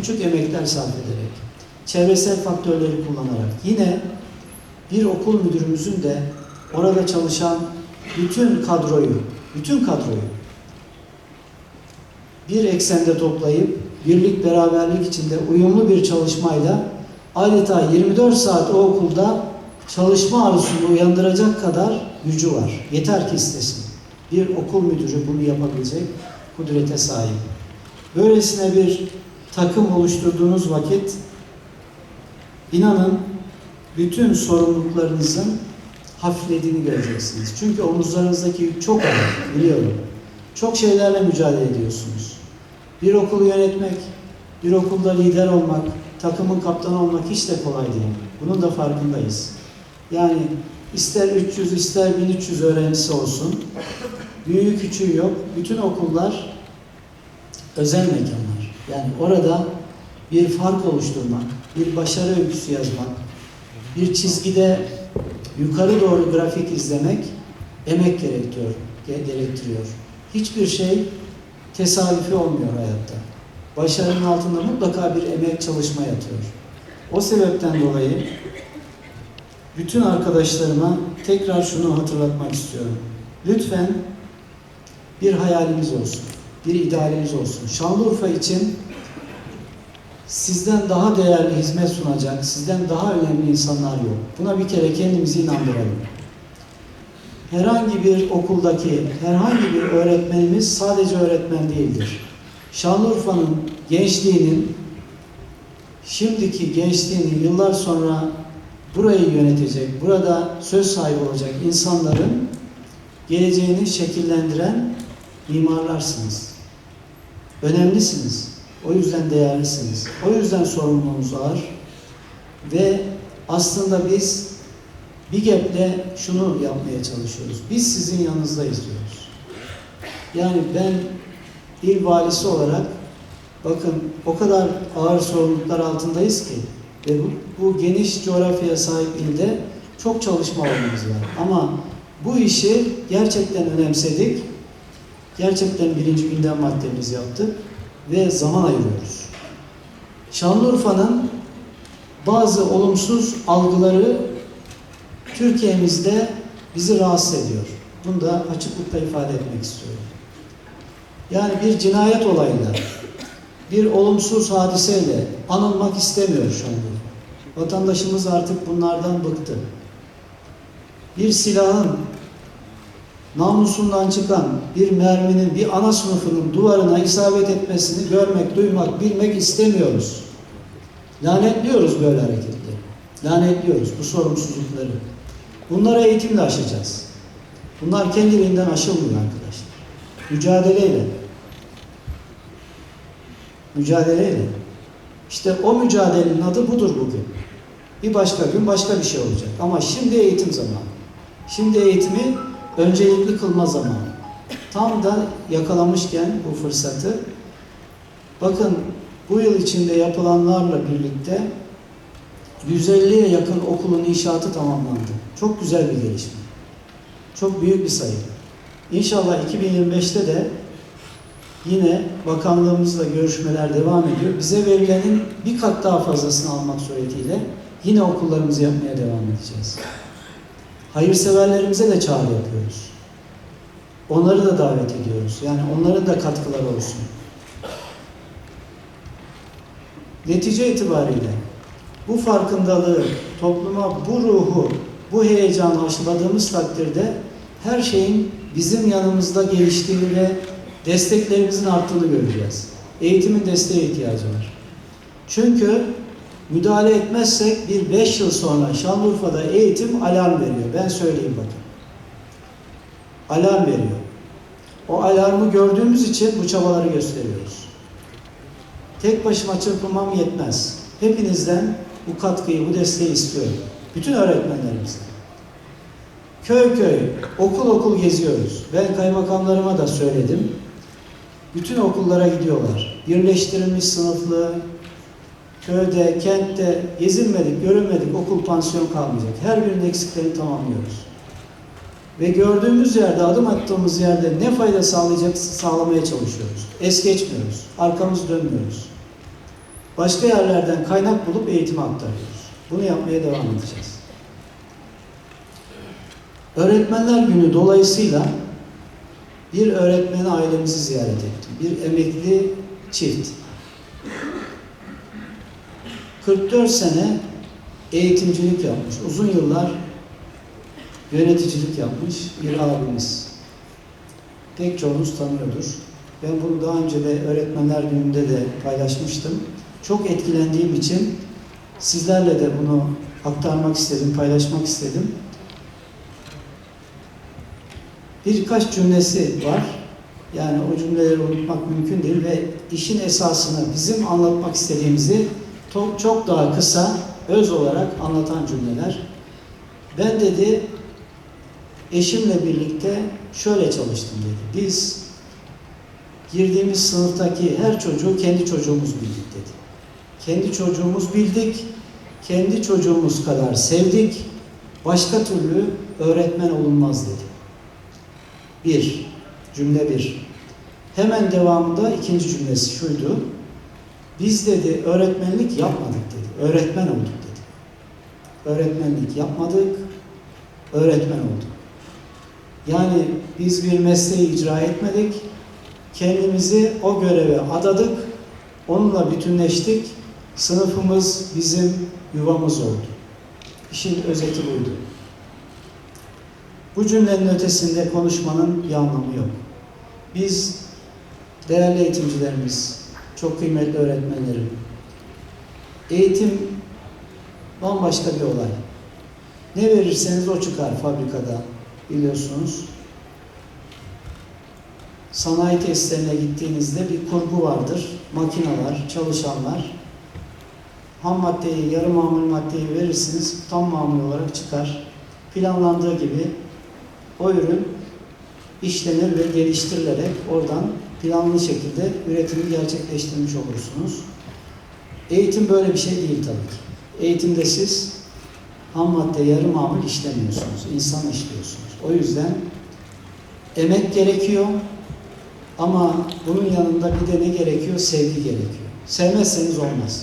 küçük emekler sarf ederek, çevresel faktörleri kullanarak yine bir okul müdürümüzün de orada çalışan bütün kadroyu, bütün kadroyu bir eksende toplayıp birlik beraberlik içinde uyumlu bir çalışmayla adeta 24 saat o okulda çalışma arzusunu uyandıracak kadar gücü var. Yeter ki istesin. Bir okul müdürü bunu yapabilecek kudrete sahip. Böylesine bir takım oluşturduğunuz vakit inanın bütün sorumluluklarınızın hafiflediğini göreceksiniz. Çünkü omuzlarınızdaki yük çok ağır, biliyorum. Çok şeylerle mücadele ediyorsunuz. Bir okulu yönetmek, bir okulda lider olmak, takımın kaptanı olmak hiç de kolay değil. Bunun da farkındayız. Yani ister 300 ister 1300 öğrencisi olsun, büyüğü küçüğü yok. Bütün okullar özel mekanlar. Yani orada bir fark oluşturmak, bir başarı öyküsü yazmak, bir çizgide yukarı doğru grafik izlemek emek gerektiriyor. gerektiriyor. Hiçbir şey tesadüfi olmuyor hayatta. Başarının altında mutlaka bir emek çalışma yatıyor. O sebepten dolayı bütün arkadaşlarıma tekrar şunu hatırlatmak istiyorum. Lütfen bir hayalimiz olsun, bir idealimiz olsun. Şanlıurfa için sizden daha değerli hizmet sunacak, sizden daha önemli insanlar yok. Buna bir kere kendimizi inandıralım. Herhangi bir okuldaki herhangi bir öğretmenimiz sadece öğretmen değildir. Şanlıurfa'nın gençliğinin şimdiki gençliğini yıllar sonra burayı yönetecek, burada söz sahibi olacak insanların geleceğini şekillendiren mimarlarsınız. Önemlisiniz. O yüzden değerlisiniz. O yüzden sorumluluğunuz ağır. Ve aslında biz BİGEP'le şunu yapmaya çalışıyoruz. Biz sizin yanınızdayız diyoruz. Yani ben il valisi olarak bakın o kadar ağır sorumluluklar altındayız ki ve bu, bu geniş coğrafyaya sahip ilde çok çalışma alanımız var. Ama bu işi gerçekten önemsedik. Gerçekten birinci gündem maddemiz yaptık ve zaman ayırıyoruz. Şanlıurfa'nın bazı olumsuz algıları Türkiye'mizde bizi rahatsız ediyor. Bunu da açıklıkla ifade etmek istiyorum. Yani bir cinayet olayıyla, bir olumsuz hadiseyle anılmak istemiyor Şanlıurfa. Vatandaşımız artık bunlardan bıktı. Bir silahın namusundan çıkan bir merminin bir ana sınıfının duvarına isabet etmesini görmek, duymak, bilmek istemiyoruz. Lanetliyoruz böyle hareketleri. Lanetliyoruz bu sorumsuzlukları. Bunları eğitimle aşacağız. Bunlar kendiliğinden aşılmıyor arkadaşlar. Mücadeleyle. Mücadeleyle. İşte o mücadelenin adı budur bugün. Bir başka gün başka bir şey olacak. Ama şimdi eğitim zamanı. Şimdi eğitimi öncelikli kılma zamanı. Tam da yakalamışken bu fırsatı bakın bu yıl içinde yapılanlarla birlikte 150'ye yakın okulun inşaatı tamamlandı. Çok güzel bir gelişme. Çok büyük bir sayı. İnşallah 2025'te de yine bakanlığımızla görüşmeler devam ediyor. Bize verilenin bir kat daha fazlasını almak suretiyle yine okullarımızı yapmaya devam edeceğiz. Hayırseverlerimize de çağrı yapıyoruz. Onları da davet ediyoruz. Yani onların da katkıları olsun. Netice itibariyle bu farkındalığı, topluma bu ruhu, bu heyecanı aşıladığımız takdirde her şeyin bizim yanımızda geliştiğini ve desteklerimizin arttığını göreceğiz. Eğitimin desteğe ihtiyacı var. Çünkü müdahale etmezsek bir beş yıl sonra Şanlıurfa'da eğitim alarm veriyor. Ben söyleyeyim bakın. Alarm veriyor. O alarmı gördüğümüz için bu çabaları gösteriyoruz. Tek başıma çırpınmam yetmez. Hepinizden bu katkıyı, bu desteği istiyorum. Bütün öğretmenlerimizden. Köy köy, okul okul geziyoruz. Ben kaymakamlarıma da söyledim. Bütün okullara gidiyorlar. Birleştirilmiş sınıflı, köyde, kentte gezinmedik, görünmedik, okul pansiyon kalmayacak. Her birinin eksiklerini tamamlıyoruz. Ve gördüğümüz yerde, adım attığımız yerde ne fayda sağlayacak sağlamaya çalışıyoruz. Es geçmiyoruz, arkamız dönmüyoruz. başka yerlerden kaynak bulup eğitime aktarıyoruz. Bunu yapmaya devam edeceğiz. Öğretmenler Günü dolayısıyla bir öğretmen ailemizi ziyaret ettim. Bir emekli çift. 44 sene eğitimcilik yapmış. Uzun yıllar yöneticilik yapmış bir abimiz. Pek çoğunuz tanıyordur. Ben bunu daha önce de öğretmenler gününde de paylaşmıştım. Çok etkilendiğim için sizlerle de bunu aktarmak istedim, paylaşmak istedim. Birkaç cümlesi var. Yani o cümleleri unutmak mümkün değil ve işin esasını, bizim anlatmak istediğimizi çok daha kısa, öz olarak anlatan cümleler. Ben dedi, eşimle birlikte şöyle çalıştım dedi. Biz girdiğimiz sınıftaki her çocuğu kendi çocuğumuz bildik dedi. Kendi çocuğumuz bildik, kendi çocuğumuz kadar sevdik, başka türlü öğretmen olunmaz dedi. Bir, cümle bir. Hemen devamında ikinci cümlesi şuydu. Biz dedi öğretmenlik yapmadık dedi. Öğretmen olduk dedi. Öğretmenlik yapmadık, öğretmen olduk. Yani biz bir mesleği icra etmedik, kendimizi o göreve adadık, onunla bütünleştik, sınıfımız bizim yuvamız oldu. İşin özeti buydu. Bu cümlenin ötesinde konuşmanın bir anlamı yok. Biz değerli eğitimcilerimiz, çok kıymetli öğretmenlerim, eğitim bambaşka bir olay. Ne verirseniz o çıkar fabrikada biliyorsunuz. Sanayi tesislerine gittiğinizde bir kurgu vardır. Makineler, çalışanlar. Ham maddeyi, yarı mamul maddeyi verirsiniz, tam mamul olarak çıkar. Planlandığı gibi o ürün işlenir ve geliştirilerek oradan planlı şekilde üretimi gerçekleştirmiş olursunuz. Eğitim böyle bir şey değil tabii ki. Eğitimde siz ham madde yarı mamul işlemiyorsunuz, insan işliyorsunuz. O yüzden emek gerekiyor ama bunun yanında bir de ne gerekiyor? Sevgi gerekiyor. Sevmezseniz olmaz.